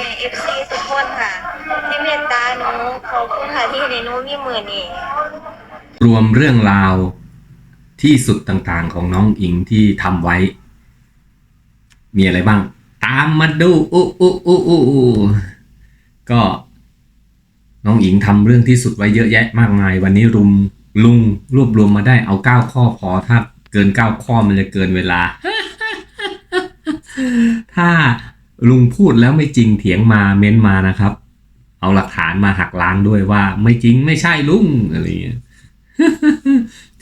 ม่เอฟซีทุกคนค่ะ ที่เมตตาหนูขอบคุณค่ะที่ในหนูมีมือนี่รวมเรื่องราวที่สุดต่างๆของน้องอิงที่ทำไว้ มีอะไรบ้าง ตามมาดูอู้อู้อู้อู้อู้ก็น้องอิงทำเรื่องที่สุดไว้เยอะแยะมากมาย วันนี้รุมลุงรวบรวมมาได้เอาเก้าข้อพอถ้าเกินเก้าข้อมันจะเกินเวลา ถ้า ลุงพูดแล้วไม่จริงเถียงมาเม้นมานะครับ เอาหลักฐานมาหักล้างด้วยว่า ไม่จริงไม่ใช่ลุงอะไรอย่างเงี้ย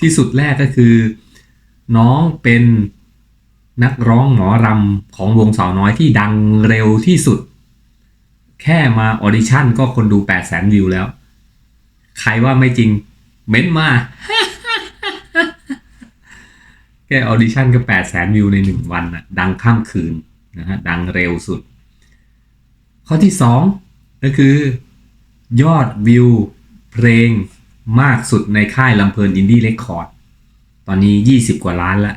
ที่สุดแรกก็คือ น้องเป็นนักร้องหมอรำของวงสาวน้อยที่ดังเร็วที่สุด แค่มาออดิชั่นก็คนดู8 0 0 0 0 0วิวแล้ว ใครว่าไม่จริง เม้นมา แค่ออดิชั่นก็8 0 0 0 0 0วิวในหนึ่งวันน่ะดังข้ามคืน นะฮะดังเร็วสุด ข้อที่สองก็คือยอดวิวเพลงมากสุดในค่ายลำเพลินอินดี้เรคคอร์ดตอนนี้ 20 กว่าล้านละ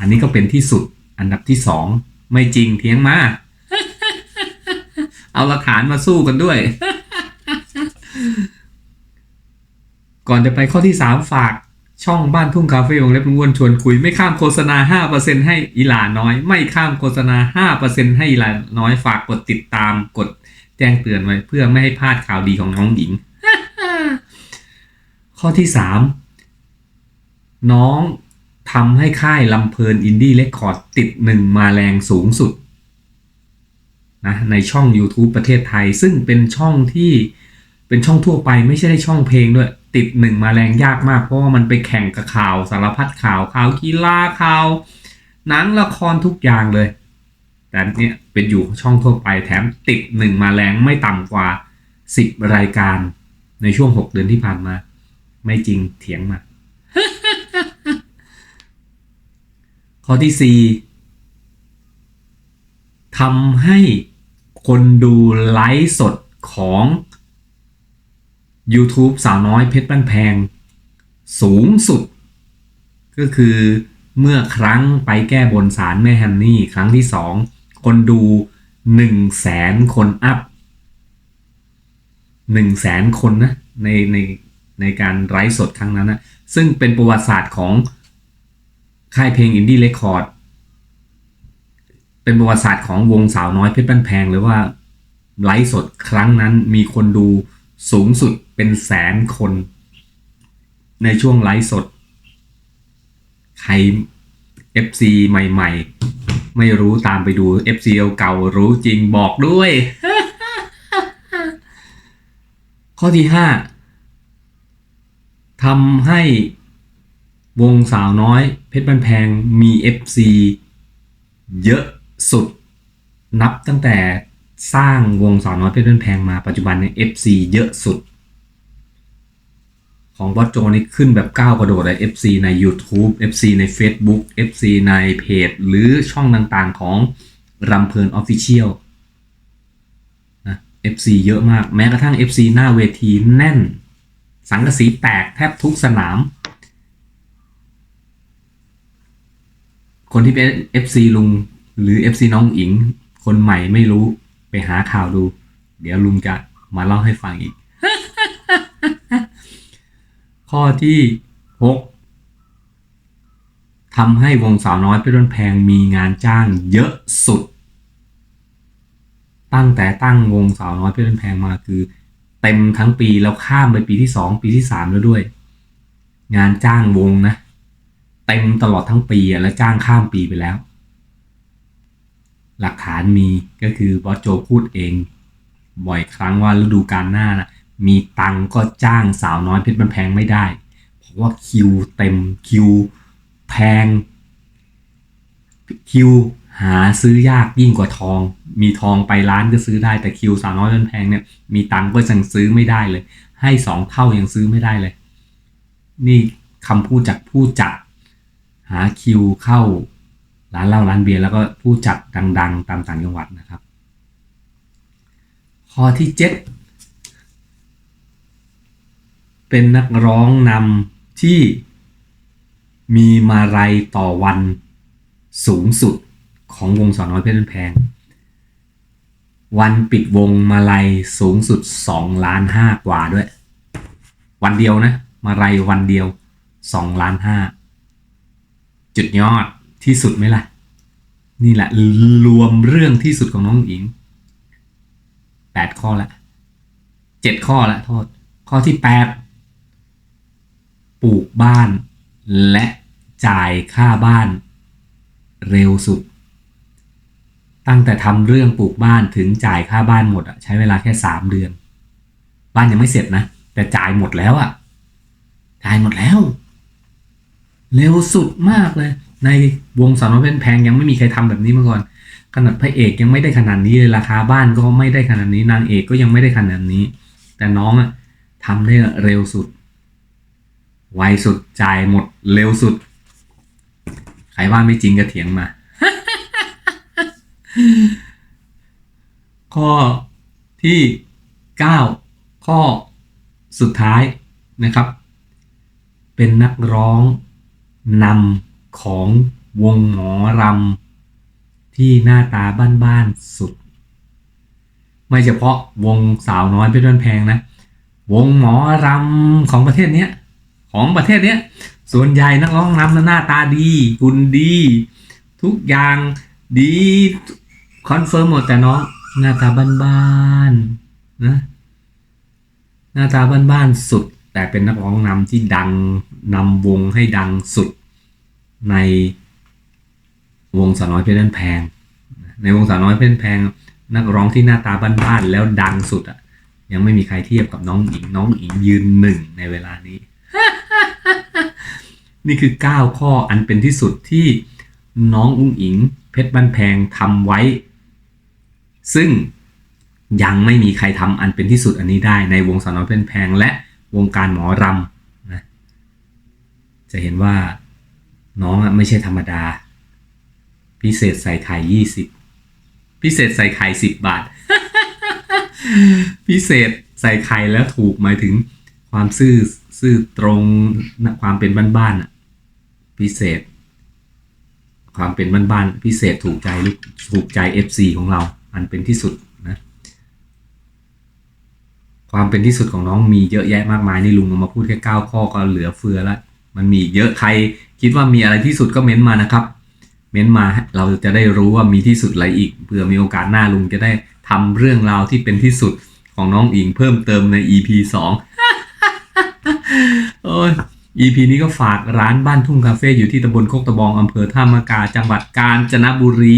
อันนี้ก็เป็นที่สุดอันดับที่สองไม่จริงเทียงมา เอาหลักฐานมาสู้กันด้วย ก่อนจะไปข้อที่ 3 ฝาก ช่องบ้านทุ่งคาเฟ่วงเล็บลุงอ้วนชวนคุย ไม่ข้ามโฆษณา 5%ให้อีหลาน้อย ไม่ข้ามโฆษณา 5%ให้อีหลาน้อยฝากกดติดตามกดแจ้งเตือนไว้ เพื่อไม่ให้พลาดข่าวดีของน้องหญิง ข้อที่ 3 น้องทำให้ค่ายลำเพลินอินดี้เรคคอร์ดติดหนึ่งมาแรงสูงสุดนะในช่อง YouTube ประเทศไทย ซึ่งเป็นช่องที่เป็นช่องทั่วไปไม่ใช่ได้ช่องเพลงด้วย ติดหนึ่งมาแรงยากมาก เพราะว่ามันไปแข่งกับข่าวสารพัดข่าวข่าวกีฬาข่าวหนังละครทุกอย่างเลย แต่เนี่ยเป็นอยู่ช่องทั่วไปแถมติดหนึ่งมาแรงไม่ต่ำกว่า 10 รายการในช่วง 6 เดือนที่ผ่านมา ไม่จริงเถียงมาข้อที่ 4ทำให้คนดูไลฟ์สดของ YouTube สาวน้อยเพชรบ้านแพง สูงสุด ก็คือเมื่อครั้งไปแก้บนสารแม่ฮันนี่ ครั้งที่สองคนดู 1 0 0 0 0แสนคนอัพ1 0 0 0 0แสนคนนะในในในการไลฟ์สดครั้งนั้นนะซึ่งเป็นประวัติศาสตร์ของค่ายเพลงอินดี้เรคคอร์ดเป็นประวัติศาสตร์ของวงสาวน้อยเพชรบ้านแพงเลยว่าไลฟ์สดครั้งนั้นมีคนดูสูงสุด เป็นแสนคน ในช่วงไลฟ์สด ใคร FC ใหม่ๆ ไม่รู้ตามไปดู FC เก่ารู้จริงบอกด้วย ข้อที่ 5ทำให้วงสาวน้อย เพชรบันแพงมี FC เยอะสุดนับตั้งแต่สร้างวงสาวน้อยเพชรบันแพงมาปัจจุบันเนี่ย FC เยอะสุด ของบอสโจนี่ขึ้นแบบก้าวกระโดดเลย FC ใน YouTube FC ใน Facebook FC ในเพจ หรือช่องต่างๆของรำเพลิน Official นะ FC เยอะมาก แม้กระทั่ง FC หน้าเวทีแน่น สังกะสีแตกแทบทุกสนาม คนที่เป็น FC ลุงหรือ FC น้องอิง คนใหม่ไม่รู้ไปหาข่าวดู เดี๋ยวลุงจะมาเล่าให้ฟังอีก ข้อที่ 6ทำให้วงสาวน้อยเพชรบ้านแพงมีงานจ้างเยอะสุด ตั้งแต่ตั้งวงสาวน้อยเพชรบ้านแพงมาคือ เต็มทั้งปีแล้วข้ามไปปีที่ 2 ปีที่ 3 แล้วด้วย งานจ้างวงนะ เต็มตลอดทั้งปีและจ้างข้ามปีไปแล้ว หลักฐานมีก็คือบอสโจพูดเอง บ่อยครั้งว่าฤดูกาลหน้านะ มีตังก็จ้างสาวน้อยเพชรบันแพงไม่ได้ เพราะว่าคิวเต็มคิวแพง คิวหาซื้อยากยิ่งกว่าทอง มีทองไปร้านก็ซื้อได้แต่คิวสาวน้อยเพชรบันแพงเนี่ยมีตังก็ยังซื้อไม่ได้เลย ให้สองเท่ายังซื้อไม่ได้เลย นี่คำพูดจากผู้จัดหาคิวเข้าร้านเหล้าร้านเบียร์แล้วก็ผู้จัดดัง ๆ ตามต่างจังหวัดนะครับ ข้อที่ 7 เป็นนักร้องนำที่มีมาลัยต่อวันสูงสุดของวงสาวน้อยเพชรบ้านแพง วันปิดวงมาลัยสูงสุด2ล้านห้ากว่าด้วย วันเดียวนะ มาลัยวันเดียว2ล้านห้าจุดยอดที่สุดไหมล่ะ นี่แหละรวมเรื่องที่สุดของน้องหญิงแปดข้อละเจ็ดข้อละโทษ ข้อที่แปลูกบ้าน และจ่ายค่าบ้าน เร็วสุด ตั้งแต่ทำเรื่องปลูกบ้านถึงจ่ายค่าบ้านหมดอะใช้เวลาแค่สามเดือน บ้านยังไม่เสร็จนะ แต่จ่ายหมดแล้วอะจ่ายหมดแล้ว เร็วสุดมากเลย ในวงสาวน้อยเป็นแพงยังไม่มีใครทำแบบนี้มาก่อนขนาดพระเอกยังไม่ได้ขนาดนี้เลยราคาบ้านก็ไม่ได้ขนาดนี้นางเอกก็ยังไม่ได้ขนาดนี้ แต่น้องอะทำได้เร็วสุด ไวสุดจ่ายหมดเร็วสุด ใครว่าไม่จริงก็เถียงมา ข้อที่ 9 ข้อสุดท้ายนะครับ เป็นนักร้องนำของวงหมอรำที่หน้าตาบ้านๆสุด ไม่เฉพาะวงสาวน้อยเพชรบ้านแพงนะ วงหมอรำของประเทศเนี้ย ของประเทศเนี้ยส่วนใหญ่นักร้องนำนะหน้าตาดีหุ่นดี ทุกอย่างดีคอนเฟิร์มหมดแต่น้องหน้าตาบ้านๆนะหน้าตาบ้านๆสุด แต่เป็นนักร้องนำที่ดังนำวงให้ดังสุดในวงสาวน้อยเพชรบ้านแพง ในวงสาวน้อยเพชรบ้านแพง นักร้องที่หน้าตาบ้านๆแล้วดังสุดอะยังไม่มีใครเทียบกับน้องอิงน้องอิงยืนหนึ่งในเวลานี้ นี่คือ 9 ข้ออันเป็นที่สุดที่น้องอุ้งอิง เพชรบ้านแพงทำไว้ ซึ่งยังไม่มีใครทำอันเป็นที่สุดอันนี้ได้ในวงสาวน้อยเพชรบ้านแพงและวงการหมอรำนะจะเห็นว่าน้องไม่ใช่ธรรมดา พิเศษใส่ไข่ยี่สิบพิเศษใส่ไข่สิบบาท พิเศษใส่ไข่แล้วถูกหมายถึงความซื่อซื่อตรงความเป็นบ้านๆอะ พิเศษ ความเป็นบ้านๆพิเศษถูกใจลูกถูกใจ FC ของเรา อันเป็นที่สุดนะความเป็นที่สุดของน้องมีเยอะแยะมากมายนี่ลุงเอามาพูดแค่เก้าข้อก็เหลือเฟือแล้วมันมีเยอะใครคิดว่ามีอะไรที่สุดก็เม้นต์มานะครับ เม้นต์มาเราจะได้รู้ว่ามีที่สุดอะไรอีกเผื่อมีโอกาสหน้าลุงจะได้ทำเรื่องราวที่เป็นที่สุดของน้องอิงเพิ่มเติมใน EP 2โอ้ย EP นี้ก็ฝากร้านบ้านทุ่งคาเฟ่อยู่ที่ตำบลโคกตะบองอำเภอท่ามะกาจังหวัดกาญจนบุรี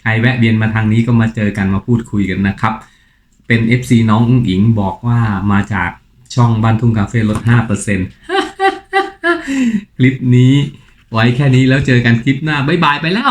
ใครแวะเวียนมาทางนี้ก็มาเจอกันมาพูดคุยกันนะครับ เป็น FC น้องอุ้งอิงบอกว่ามาจากช่องบ้านทุ่งคาเฟ่ลด 5%คลิปนี้ไว้แค่นี้แล้วเจอกันคลิปหน้า บ๊ายบายไปแล้ว